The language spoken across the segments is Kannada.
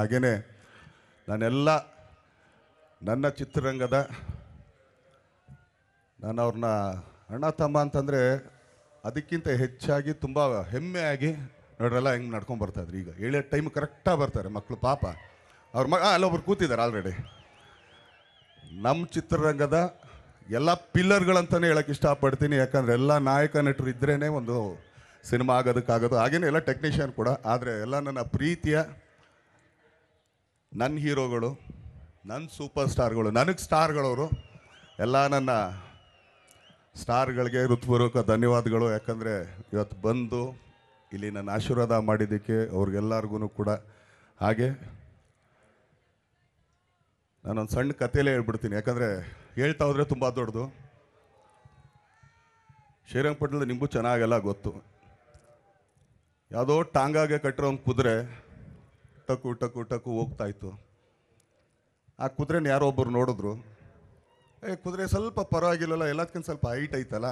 ಹಾಗೆಯೇ ನಾನೆಲ್ಲ ನನ್ನ ಚಿತ್ರರಂಗದ ನಾನು ಅವ್ರನ್ನ ಅಣ್ಣ ತಮ್ಮ ಅಂತಂದರೆ ಅದಕ್ಕಿಂತ ಹೆಚ್ಚಾಗಿ ತುಂಬ ಹೆಮ್ಮೆಯಾಗಿ ನೋಡ್ರಲ್ಲ ಹೆಂಗೆ ನಡ್ಕೊಂಡು ಬರ್ತಾಯಿದ್ರು ಈಗ ಏಳೇ ಟೈಮ್ ಕರೆಕ್ಟಾಗಿ ಬರ್ತಾರೆ ಮಕ್ಕಳು ಪಾಪ. ಅವ್ರ ಮಗ ಅಲ್ಲೊಬ್ರು ಕೂತಿದ್ದಾರೆ ಆಲ್ರೆಡಿ ನಮ್ಮ ಚಿತ್ರರಂಗದ ಎಲ್ಲ ಪಿಲ್ಲರ್ಗಳಂತಲೇ ಹೇಳೋಕ್ಕೆ ಇಷ್ಟಪಡ್ತೀನಿ. ಯಾಕಂದರೆ ಎಲ್ಲ ನಾಯಕ ನಟರು ಇದ್ರೇ ಒಂದು ಸಿನಿಮಾ ಆಗೋದಕ್ಕಾಗೋದು. ಹಾಗೇನೆ ಎಲ್ಲ ಟೆಕ್ನಿಷಿಯನ್ ಕೂಡ, ಆದರೆ ಎಲ್ಲ ನನ್ನ ಪ್ರೀತಿಯ ನನ್ನ ಹೀರೋಗಳು ನನ್ನ ಸೂಪರ್ ಸ್ಟಾರ್ಗಳು ನನಗೆ ಸ್ಟಾರ್ಗಳವರು, ಎಲ್ಲ ನನ್ನ ಸ್ಟಾರ್ಗಳಿಗೆ ಹೃತ್ಪೂರ್ವಕ ಧನ್ಯವಾದಗಳು. ಯಾಕಂದರೆ ಇವತ್ತು ಬಂದು ಇಲ್ಲಿ ನನ್ನ ಆಶೀರ್ವಾದ ಮಾಡಿದ್ದಕ್ಕೆ ಅವ್ರಿಗೆಲ್ಲರಿಗೂ ಕೂಡ ಹಾಗೆ ನಾನೊಂದು ಸಣ್ಣ ಕಥೆಯಲ್ಲೇ ಹೇಳ್ಬಿಡ್ತೀನಿ. ಯಾಕಂದರೆ ಹೇಳ್ತಾ ಹೋದರೆ ತುಂಬ ದೊಡ್ಡದು. ಶ್ರೀರಂಗಪಟ್ಟಣದ ನಿಮಗೂ ಚೆನ್ನಾಗೆಲ್ಲ ಗೊತ್ತು. ಯಾವುದೋ ಟಾಂಗಾಗೆ ಕಟ್ಟಿರೋ ಒಂದು ಕುದುರೆ ಟಕು ಟಕು ಟಕು ಹೋಗ್ತಾ ಇತ್ತು. ಆ ಕುದುರೆನ ಯಾರೋ ಒಬ್ಬರು ನೋಡಿದ್ರು. ಏ ಕುದುರೆ ಸ್ವಲ್ಪ ಪರವಾಗಿಲ್ಲಲ್ಲ ಎಲ್ಲದಕ್ಕಿಂತ ಸ್ವಲ್ಪ ಹೈಟ್ ಐತಲ್ಲ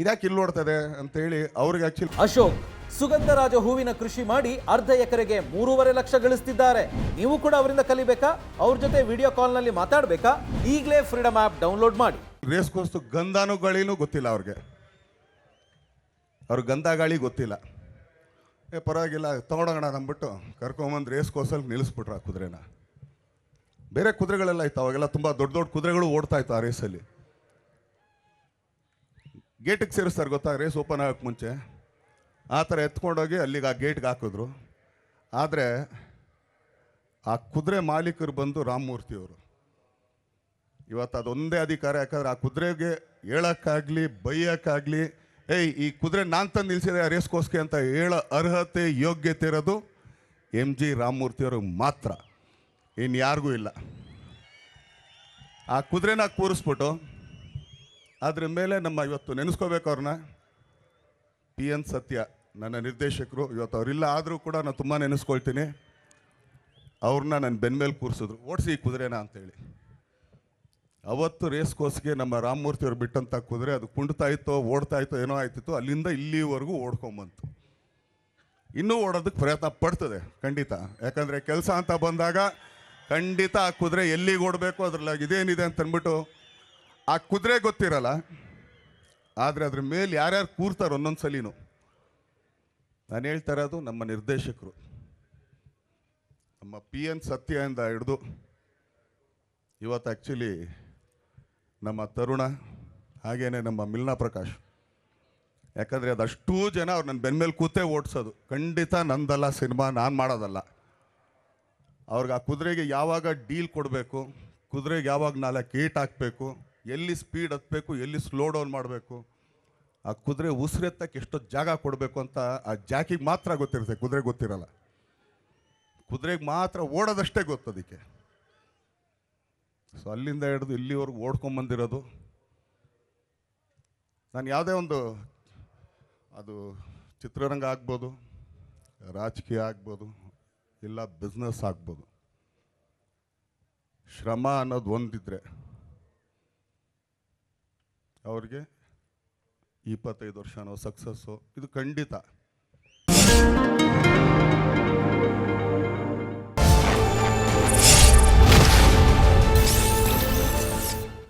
ಇದ್ಯಾಕೆ ಇಲ್ಲಿ ನೋಡ್ತದೆ ಅಂತೇಳಿ ಅವ್ರಿಗೆ ಆಕ್ಚುಲಿ ಅಶೋಕ್ ಸುಗಂಧರಾಜ ಹೂವಿನ ಕೃಷಿ ಮಾಡಿ ಅರ್ಧ ಎಕರೆಗೆ ಮೂರುವರೆ ಲಕ್ಷ ಗಳಿಸ್ತಿದ್ದಾರೆ. ನೀವು ಕೂಡ ಅವರಿಂದ ಕಲಿಬೇಕಾ? ಅವ್ರ ಜೊತೆ ವಿಡಿಯೋ ಕಾಲ್ನಲ್ಲಿ ಮಾತಾಡಬೇಕಾ? ಈಗಲೇ ಫ್ರೀಡಮ್ ಆಪ್ ಡೌನ್ಲೋಡ್ ಮಾಡಿ. ರೇಸ್ ಕೋರ್ಸ್ ಗಂಧಾನು ಗಾಳಿನೂ ಗೊತ್ತಿಲ್ಲ ಅವ್ರಿಗೆ. ಅವ್ರ ಗಂಧ ಗಾಳಿ ಗೊತ್ತಿಲ್ಲ. ಏ, ಪರವಾಗಿಲ್ಲ, ತೊಗೊಂಡೋಗೋಣ ಅಂದ್ಬಿಟ್ಟು ಕರ್ಕೊಂಬಂದು ರೇಸ್ ಕೋಸಲ್ಲಿ ನಿಲ್ಲಿಸ್ಬಿಟ್ರು ಆ ಕುದುರೆನ. ಬೇರೆ ಕುದುರೆಗಳೆಲ್ಲ ಇತ್ತು, ಅವಾಗೆಲ್ಲ ತುಂಬ ದೊಡ್ಡ ದೊಡ್ಡ ಕುದುರೆಗಳು ಓಡ್ತಾ ಇತ್ತು ಆ ರೇಸಲ್ಲಿ ಗೇಟಿಗೆ ಸೇರಿಸ್ತಾರೆ ಗೊತ್ತಾ ರೇಸ್ ಓಪನ್ ಆಗೋಕ್ಕೆ ಮುಂಚೆ? ಆ ಥರ ಎತ್ಕೊಂಡೋಗಿ ಅಲ್ಲಿಗೆ ಆ ಗೇಟ್ಗೆ ಹಾಕಿದ್ರು. ಆದರೆ ಆ ಕುದುರೆ ಮಾಲೀಕರು ಬಂದು ರಾಮಮೂರ್ತಿಯವರು ಇವತ್ತು ಅದೊಂದೇ ಅಧಿಕಾರ, ಯಾಕಂದ್ರೆ ಆ ಕುದುರೆಗೆ ಹೇಳೋಕ್ಕಾಗಲಿ, ಬೈಯೋಕ್ಕಾಗಲಿ ಏಯ್, ಈ ಕುದುರೆ ನಾನು ತಂದು ನಿಲ್ಸಿದೆ ರೇಸ್ಕೋಸ್ಗೆ ಅಂತ ಹೇಳೋ ಅರ್ಹತೆ, ಯೋಗ್ಯತೆ ಇರೋದು ಎಂ ಜಿ ರಾಮಮೂರ್ತಿಯವ್ರಿಗೆ ಮಾತ್ರ. ಇನ್ನು ಯಾರಿಗೂ ಇಲ್ಲ. ಆ ಕುದುರೆನ ಕೂರಿಸ್ಬಿಟ್ಟು ಅದ್ರ ಮೇಲೆ ನಮ್ಮ ಇವತ್ತು ನೆನೆಸ್ಕೋಬೇಕು ಅವ್ರನ್ನ. ಪಿ ಎನ್ ಸತ್ಯ, ನನ್ನ ನಿರ್ದೇಶಕರು, ಇವತ್ತು ಅವರಿಲ್ಲ ಆದರೂ ಕೂಡ ನಾನು ತುಂಬ ನೆನೆಸ್ಕೊಳ್ತೀನಿ. ಅವ್ರನ್ನ ನನ್ನ ಬೆನ್ಮೇಲೆ ಕೂರಿಸಿದ್ರು. ಓಡಿಸಿ ಈ ಕುದುರೆನ ಅಂತೇಳಿ. ಅವತ್ತು ರೇಸ್ ಕೋಸ್ಗೆ ನಮ್ಮ ರಾಮಮೂರ್ತಿ ಅವರು ಬಿಟ್ಟಂತ ಕುದುರೆ ಅದು ಕುಂಡ್ತಾ ಇತ್ತೋ, ಓಡ್ತಾ ಇತ್ತೋ, ಏನೋ ಆಯ್ತಿತ್ತು, ಅಲ್ಲಿಂದ ಇಲ್ಲಿವರೆಗೂ ಓಡ್ಕೊಂಬಂತು ಇನ್ನೂ ಓಡೋದಕ್ಕೆ ಪ್ರಯತ್ನ ಪಡ್ತದೆ, ಖಂಡಿತ. ಯಾಕಂದರೆ ಕೆಲಸ ಅಂತ ಬಂದಾಗ ಖಂಡಿತ ಆ ಕುದುರೆ ಎಲ್ಲಿಗೆ ಓಡಬೇಕು ಅದ್ರಲ್ಲಿ ಇದೇನಿದೆ ಅಂತ ಅಂದ್ಬಿಟ್ಟು ಆ ಕುದುರೆ ಗೊತ್ತಿರಲ್ಲ, ಆದರೆ ಅದ್ರ ಮೇಲೆ ಯಾರ್ಯಾರು ಕೂರ್ತಾರೆ ಒಂದೊಂದು ಸಲಿನೂ. ನಾನು ಹೇಳ್ತಾ ಇರೋದು ನಮ್ಮ ನಿರ್ದೇಶಕರು. ನಮ್ಮ ಪಿ ಎನ್ ಸತ್ಯದಿಂದ ಹಿಡಿದು, ಇವತ್ತು ಆ್ಯಕ್ಚುಲಿ ನಮ್ಮ ತರುಣ, ಹಾಗೇನೆ ನಮ್ಮ ಮಿಲ್ನಾ ಪ್ರಕಾಶ್. ಯಾಕಂದರೆ ಅದಷ್ಟೂ ಜನ ಅವ್ರು ನನ್ನ ಬೆನ್ಮೇಲೆ ಕೂತೇ ಓಡಿಸೋದು. ಖಂಡಿತ ನಂದಲ್ಲ ಸಿನಿಮಾ, ನಾನು ಮಾಡೋದಲ್ಲ. ಅವ್ರಿಗೆ ಆ ಕುದುರೆಗೆ ಯಾವಾಗ ಡೀಲ್ ಕೊಡಬೇಕು, ಕುದುರೆಗೆ ಯಾವಾಗ ನಾಲ್ಕು ಏಟ್ ಹಾಕಬೇಕು, ಎಲ್ಲಿ ಸ್ಪೀಡ್ ಹತ್ತಬೇಕು ಎಲ್ಲಿ ಸ್ಲೋ ಡೌನ್ ಮಾಡಬೇಕು, ಆ ಕುದುರೆ ಉಸಿರೆತ್ತಕ್ಕೆ ಎಷ್ಟೊತ್ತು ಜಾಗ ಕೊಡಬೇಕು ಅಂತ ಆ ಜಾಕಿಗೆ ಮಾತ್ರ ಗೊತ್ತಿರುತ್ತೆ, ಕುದುರೆ ಗೊತ್ತಿರಲ್ಲ. ಕುದುರೆಗೆ ಮಾತ್ರ ಓಡೋದಷ್ಟೇ ಗೊತ್ತು ಅದಕ್ಕೆ. ಸೊ ಅಲ್ಲಿಂದ ಹಿಡಿದು ಇಲ್ಲಿವರೆಗೂ ಓಡ್ಕೊಂಬಂದಿರೋದು. ನಾನು ಯಾವುದೇ ಒಂದು ಅದು ಚಿತ್ರರಂಗ ಆಗ್ಬೋದು, ರಾಜಕೀಯ ಆಗ್ಬೋದು, ಇಲ್ಲ ಬಿಸ್ನೆಸ್ ಆಗ್ಬೋದು. ಶ್ರಮ ಅನ್ನೋದು ಒಂದಿದ್ರೆ ಅವ್ರಿಗೆ ಇಪ್ಪತ್ತೈದು ವರ್ಷನೋ ಸಕ್ಸಸ್ಸು ಇದು ಖಂಡಿತ.